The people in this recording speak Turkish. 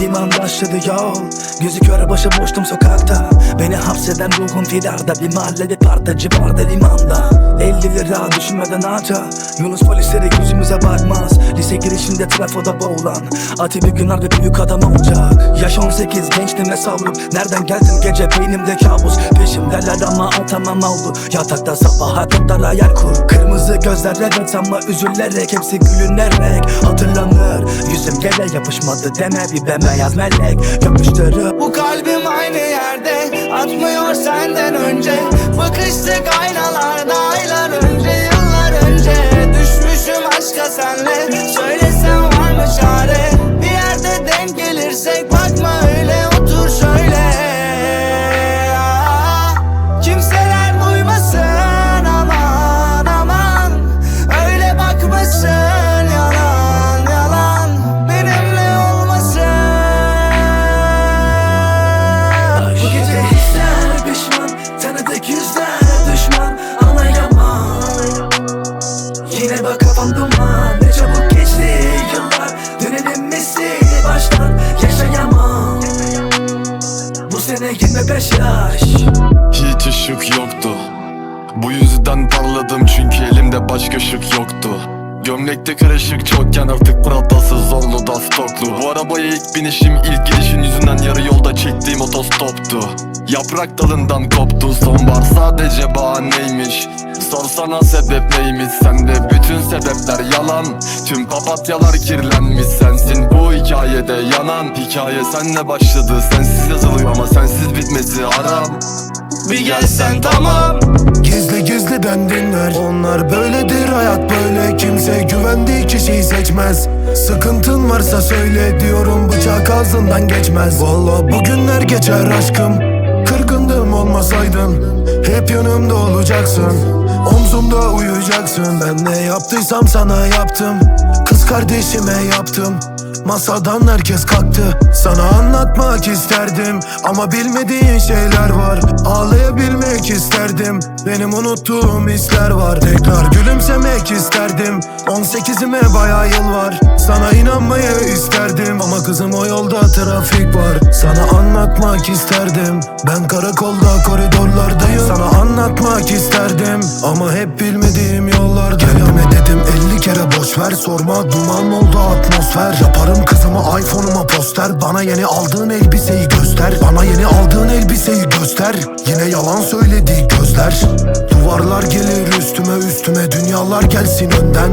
Dediğim an başladı yol. Gözü kör başı boştum sokakta. Beni hapseden ruhum firarda. Bir mahallede partacı vardı limanda 50 lira düşünmeden harca. Yunus polisleri yüzümüze bakmaz. Lise girişinde trafoda boğulan. Ati bir gün harbi büyük adam olacak. Yaş 18 gençliğime savruk Nereden geldin? Gece beynimde kabus. Peşimdeler ama atamam oldu. Yatakta sabaha kadar hayal kur. Kırmızı gözlerle ama üzülerek Hepsi gülünerek hatırlanır. Yüzüm yere yapışmadı deme bir bembeyaz melek. Yapıştırıp Bu kalbim aynı yerde. Atmıyor senden önce. Bakıştık aynalarda 25 yaş Hiç ışık yoktu. Bu yüzden parladım çünkü elimde başka ışık yoktu. Gömlekte karışık çokken artık Prata'sı zorlu da stoklu Bu arabaya ilk binişim ilk gidişin yüzünden yarı yolda çektiğim otostoptu. Yaprak dalından koptu sonbahar sadece bahaneymiş Sorsana sebep neymiş? Sende bütün sebepler yalan. Tüm papatyalar kirlenmiş. Sensin bu hikayede yanan. Hikaye senle başladı. Sensiz yazılıyor ama sensiz bitmesi haram. Bir gelsen tamam. Gizli gizli ben dinler. Onlar böyledir hayat böyle. Kimse güvendiği kişiyi seçmez. Sıkıntın varsa söyle diyorum Bıçak ağzından geçmez. Valla bugünler geçer aşkım Olmasaydın Hep yanımda olacaksın. Omzumda uyuyacaksın. Ben ne yaptıysam sana yaptım. Kız kardeşime yaptım. Masadan herkes kalktı. Sana anlatmak isterdim Ama bilmediğin şeyler var. Ağlayabilmek isterdim. Benim unuttuğum hisler var. Tekrar gülümsemek isterdim. 18'ime bayağı yıl var. Sana inanmayı isterdim Ama kızım o yolda trafik var. Sana anlatmak isterdim. Ben karakolda koridorlardayım. Sana anlatmak isterdim. Ama hep bilmediğim yollarda. Kendime dedim 50 kere boş ver Sorma. Duman oldu atmosfer. Yaparım kızıma iPhone'uma poster. Bana yeni aldığın elbiseyi göster. Bana yeni aldığın elbiseyi göster. Yine yalan söyledi gözler. Duvarlar gelir üstüme üstüme. Dünyalar gelsin önden